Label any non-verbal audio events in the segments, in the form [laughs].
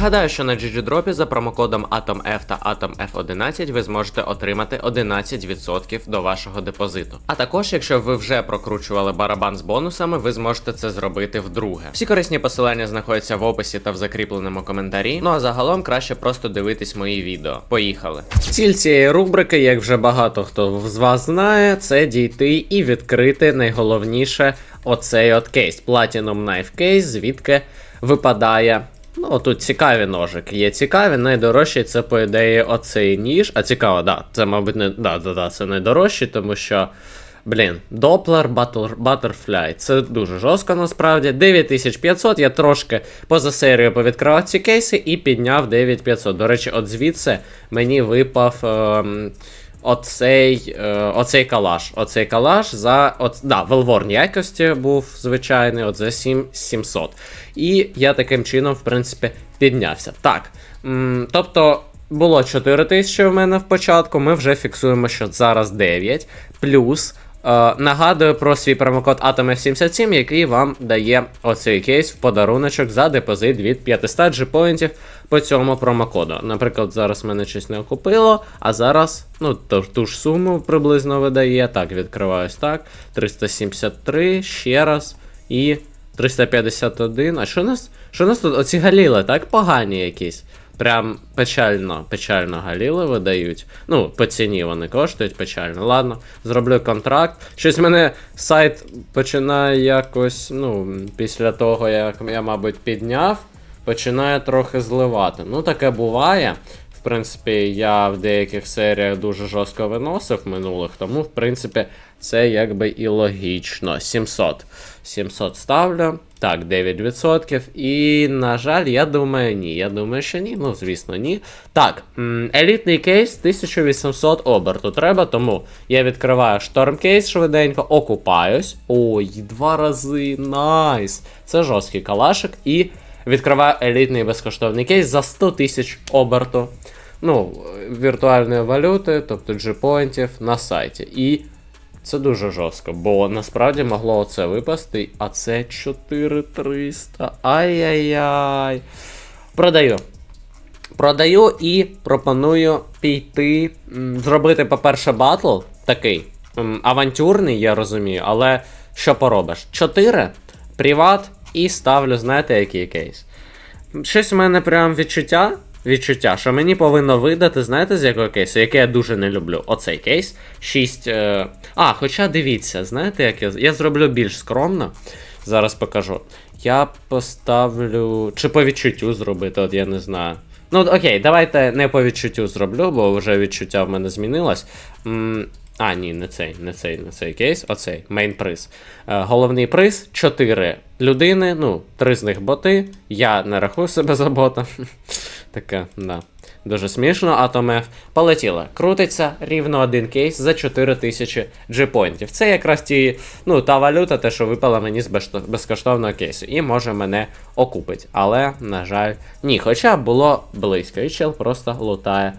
Нагадаю, що на GGDrop за промокодом AtomF та AtomF11 ви зможете отримати 11% до вашого депозиту. А також, якщо ви вже прокручували барабан з бонусами, ви зможете це зробити вдруге. Всі корисні посилання знаходяться в описі та в закріпленому коментарі. Ну а загалом краще просто дивитись мої відео. Поїхали. Ціль цієї рубрики, як вже багато хто з вас знає, це дійти і відкрити найголовніше оцей от кейс. Platinum Knife Case, звідки випадає. Ну, тут цікаві ножики. Є цікаві, найдорожчий це, по ідеї, оцей ніж. А цікаво, да, це, мабуть, не да, да, да, це найдорожчий, тому що. Блін, Butter, Butterfly. Це дуже жорстко насправді. 9500. Я трошки поза серією повідкривав ці кейси і підняв 9500. До речі, от звідси мені випав. Ем, Оцей е, оцей калаш. Оцей калаш за. От, да, велворн якості був звичайний, от за 7700. І я таким чином, в принципі, піднявся. Так. М, тобто. Було 4 тисячі в мене в початку, ми вже фіксуємо, що зараз 9. Плюс нагадую про свій промокод AtomF77, який вам дає оцей кейс в подаруночок за депозит від 500 G-поінтів по цьому промокоду. Наприклад, зараз мене щось не окупило, а зараз ну, ту, ту ж суму приблизно видає. Так, відкриваюсь так. 373, ще раз. І 351. А що нас? Що нас тут? Оці галіли, так погані якісь. Прям печально, печально галіли видають. Ну, по ціні вони коштують печально. Ладно, зроблю контракт. Щось мене сайт починає якось, ну, після того, як я, мабуть, підняв, починає трохи зливати. Ну, таке буває. В принципі, я в деяких серіях дуже жорстко виносив минулих, тому, в принципі, це якби і логічно. 700. 700 ставлю. Так, 9%. І, на жаль, я думаю, ні. Я думаю, що ні. Ну, звісно, ні. Так, елітний кейс 1800 оберту треба, тому я відкриваю шторм-кейс швиденько, окупаюсь. Ой, два рази. Найс. Це жорсткий калашик. І відкриваю елітний безкоштовний кейс за 100 тисяч оберту. Ну, віртуальної валюти, тобто G-поінтів на сайті. І це дуже жорстко, бо насправді могло оце випасти, а це 4300. Ай-яй-яй. Продаю. Продаю і пропоную піти, зробити, по-перше, батл такий. Авантюрний, я розумію, але що поробиш? 4, приват і ставлю, знаєте, який кейс. Щось у мене прям відчуття. Відчуття, що мені повинно видати, знаєте, з якого кейсу, який я дуже не люблю. Оцей кейс. 6. Е... А, хоча дивіться, знаєте, як я. Я зроблю більш скромно. Зараз покажу. Я поставлю. Чи по відчуттю зробити, от я не знаю. Ну, окей, давайте не по відчуттю зроблю, бо вже відчуття в мене змінилось. М, А, ні, не цей, не цей, не цей кейс, оцей мейн приз. Е, головний приз 4 людини, ну, 3 з них боти. Я не рахую себе за бота. [laughs] Таке, да. Дуже смішно, Атом F. Полетіло. Крутиться рівно один кейс за 4000 G-поінтів. Це якраз ті, ну, та валюта, те, що випала мені з безкоштовного кейсу. І може мене окупить. Але, на жаль, ні. Хоча було близько. І чел просто лутає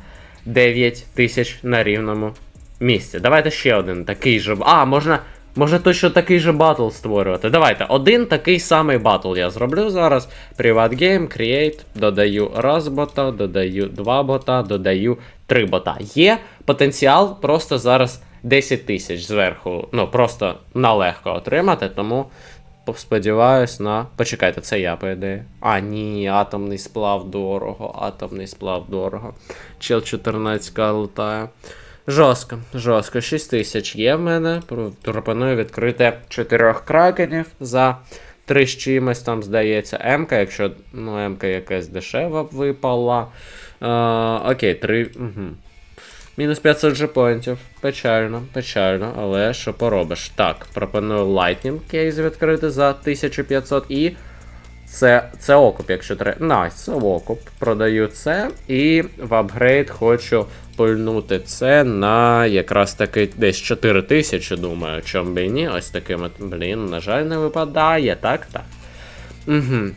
9 тисяч на рівному місці. Давайте ще один такий же. А, можна. Може точно такий же батл створювати. Давайте, один такий самий батл я зроблю зараз. Privat Game, Create, додаю раз бота, додаю два бота, додаю три бота. Є потенціал просто зараз 10 тисяч зверху. Ну, просто налегко отримати, тому сподіваюсь на. Почекайте, це я, по ідеї. А, ні, атомний сплав дорого, атомний сплав дорого. Чел 14 лутає. Жорстко, жорстко. 6 тисяч є в мене. Пропоную відкрити 4 кракенів за 3 з чимось, там здається, М-ка, якщо ну, М-ка якась дешева випала. Е, окей, 3. Угу. Мінус 500 джепоінтів. Печально, печально, але що поробиш? Так, пропоную Lightning кейс відкрити за 1500 і. Це, це окуп, якщо треба. Найс, це окуп. Продаю це. І в апгрейд хочу пульнути це на якраз таки десь 4 тисячі, думаю, чом би і ні. Ось таким блін, на жаль, не випадає. Так, так. Угу.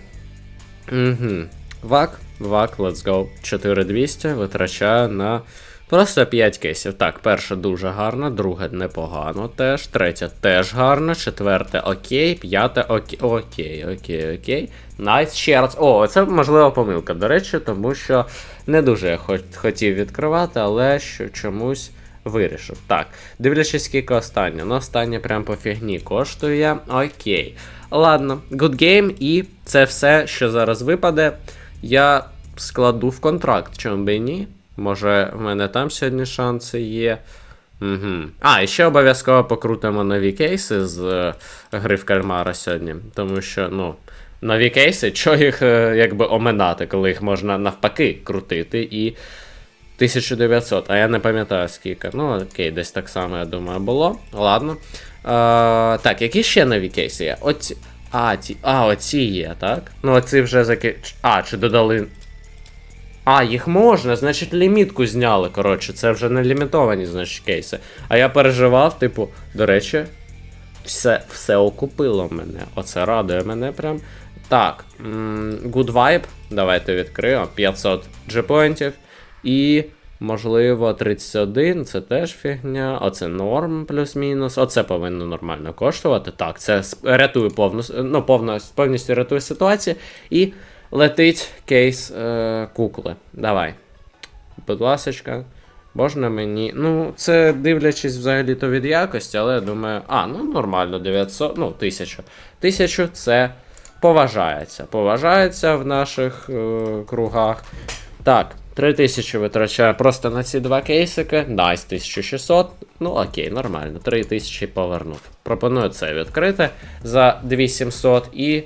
Угу. Вак, вак, let's go. 4200 витрачаю на Просто 5 кейсів. Так, перше дуже гарно, друге непогано теж, третє теж гарно, четверте окей, п'яте окей, окей, окей, окей. Найс, ще раз. О, це можлива помилка, до речі, тому що не дуже я хотів відкривати, але що чомусь вирішив. Так, дивлячись, скільки останнє. Ну, останнє прям по фігні коштує. Окей. Ладно, good game, і це все, що зараз випаде, я складу в контракт, чому би ні. Може, в мене там сьогодні шанси є. Угу. А, і ще обов'язково покрутимо нові кейси з е, гри в кальмара сьогодні. Тому що, ну, нові кейси, що їх е, якби оминати, коли їх можна навпаки крутити і 1900, а я не пам'ятаю скільки. Ну, окей, десь так само, я думаю, було. Ладно. Е, так, які ще нові кейси є? Оці. А, ті, а, оці є, так? Ну, оці вже заки. А, чи додали. А, їх можна, значить, лімітку зняли. Коротше, це вже не лімітовані, значить, кейси. А я переживав, типу, до речі, все, все окупило мене. Оце радує мене прям. Так, Good Vibe. Давайте відкриємо. 500 G-поінтів. І, можливо, 31, це теж фігня. Оце норм плюс-мінус. Оце повинно нормально коштувати. Так, це рятує повну, ну, повністю рятує ситуацію. І летить кейс е, кукли. Давай. Будь ласочка. Можна мені. Ну, це дивлячись взагалі-то від якості, але я думаю, а, ну нормально, 900, ну, 1000. 1000 це поважається. Поважається в наших е, кругах. Так, 3000 витрачаю просто на ці два кейсики. Найс, 1600. Ну окей, нормально. 3000 повернув. Пропоную це відкрити за 2700 і.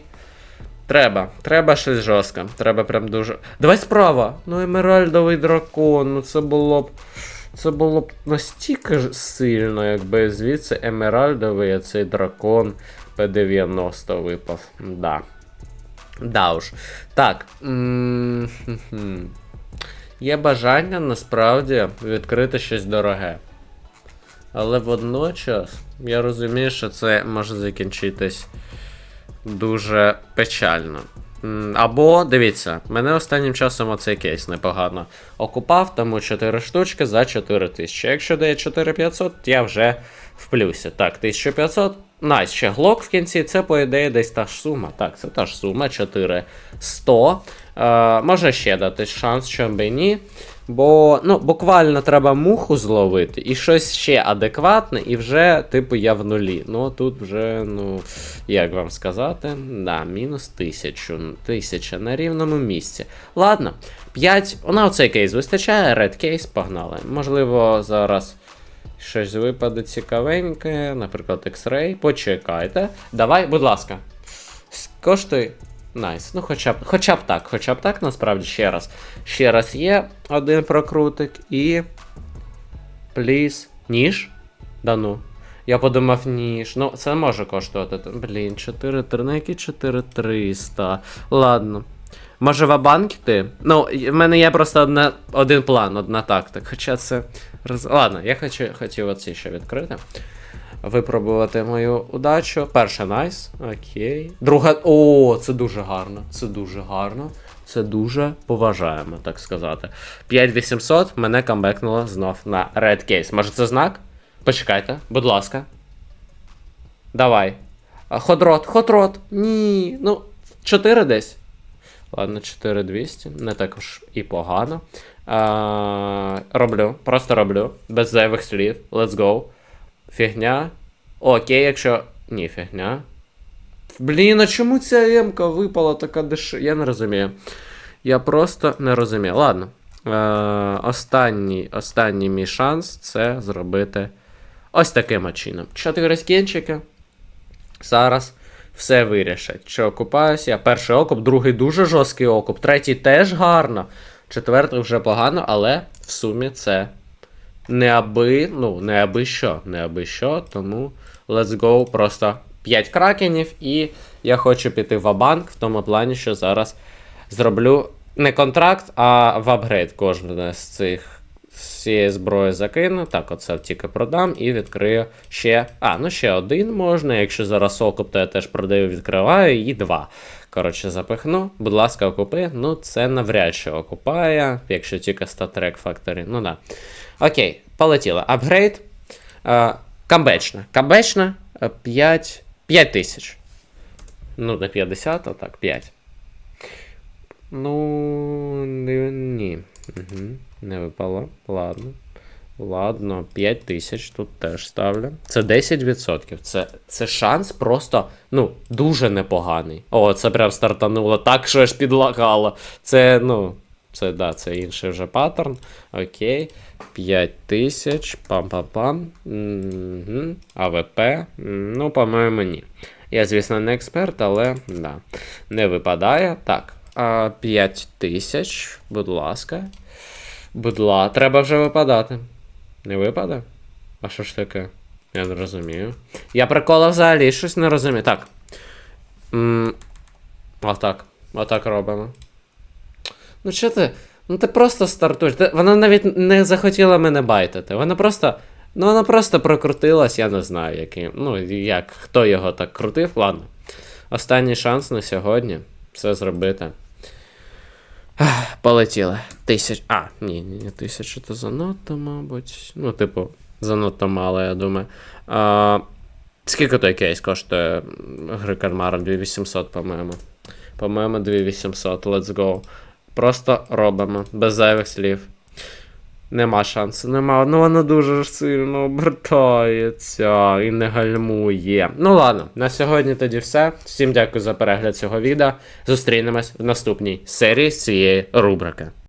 Треба, треба щось жорстке. Треба прям дуже. Давай справа! Ну, емеральдовий дракон, ну це було б. Це було б настільки ж сильно, якби звідси емеральдовий цей дракон P90 випав. Да. Да уж. Так. Є бажання насправді відкрити щось дороге. Але водночас я розумію, що це може закінчитись дуже печально. Або, дивіться, мене останнім часом оцей кейс непогано окупав, тому 4 штучки за 4 тисячі. Якщо дає 4500, я вже в плюсі. Так, 1500. Найс, ще глок в кінці, це по ідеї десь та ж сума. Так, це та ж сума 4100. Е, може ще дати шанс, чому би ні. Бо ну, буквально треба муху зловити і щось ще адекватне, і вже, типу, я в нулі. Ну тут вже, ну, як вам сказати, да, мінус тисячу. Тисяча на рівному місці. Ладно, 5. На оцей кейс вистачає, red кейс, погнали. Можливо, зараз щось випаде цікавеньке, наприклад, X-Ray. Почекайте. Давай, будь ласка. Коштуй. Найс. Ну, хоча б, хоча б так, хоча б так, насправді, ще раз. Ще раз є один прокрутик і. Пліз. Ніж? Да ну. Я подумав, ніж. Ну, це може коштувати. Блін, 4 3, ну які 4 300. Ладно. Може в банк йти? Ну, в мене є просто одна, один план, одна тактика. Хоча це. роз- Ладно, я хочу, хотів оці ще відкрити. Випробувати мою удачу. Перша найс. Окей. Друга. О, це дуже гарно. Це дуже гарно. Це дуже поважаємо, так сказати. 5800 мене камбекнуло знов на Red Case. Може це знак? Почекайте, будь ласка. Давай. Ходрот, ходрот. Ні. Ну, 4 десь. Ладно, 4200. Не так уж і погано. А, роблю. Просто роблю. Без зайвих слів. Let's go. Фігня. Окей, якщо. Ні, фігня. Блін, а чому ця М-ка випала така деш... Я не розумію. Я просто не розумію. Ладно. Е, останній, останній мій шанс це зробити ось таким чином. Чотири скінчики. Зараз все вирішать. Що окупаюся я. Перший окуп, другий дуже жорсткий окуп, третій теж гарно. Четвертий вже погано, але в сумі це не аби, ну, не аби що, не аби що, тому let's go просто 5 кракенів, і я хочу піти в банк в тому плані, що зараз зроблю не контракт, а в апгрейд кожного з цих цієї зброї закину. Так, оце тільки продам і відкрию ще. А, ну ще один можна. Якщо зараз окуп, то я теж продаю, відкриваю, і два. Коротше, запихну. Будь ласка, окупи. Ну, це навряд чи окупає, якщо тільки статрек Factory. Ну да. Окей, полетіло. Апгрейд. Е, камбечна. Камбечна 5, 5 тисяч. Ну, не 50, а так, 5. Ну, ні. Угу, не випало. Ладно. Ладно, 5 тисяч тут теж ставлю. Це 10%. Це, це шанс просто, ну, дуже непоганий. О, це прям стартануло так, що аж підлагало. Це, ну, це, да, це інший вже паттерн. Окей. 5 тисяч. Пам-пам-пам. Угу. АВП. Ну, по-моєму, ні. Я, звісно, не експерт, але да. Не випадає. Так. 5 тисяч, будь ласка. Будь ласка, треба вже випадати. Не випаде? А що ж таке? Я не розумію. Я прикола взагалі щось не розумію. Так. М, Отак. Отак робимо. Ну що ти? Ну ти просто стартуєш. Ти, вона навіть не захотіла мене байтити. Вона просто. Ну вона просто прокрутилась, я не знаю, яким. Ну, як, хто його так крутив. Ладно. Останній шанс на сьогодні. Все зробити. Полетіли. Тисяч. А, ні, ні, ні, тисяча то занадто, мабуть. Ну, типу, занадто мало, я думаю. А, скільки той кейс коштує гри Кармара? 2800, по-моєму. По-моєму, 2800. Let's go. Просто робимо. Без зайвих слів. Нема шансу, нема. Ну воно дуже ж сильно обертається і не гальмує. Ну ладно, на сьогодні тоді все. Всім дякую за перегляд цього відео. Зустрінемось в наступній серії цієї рубрики.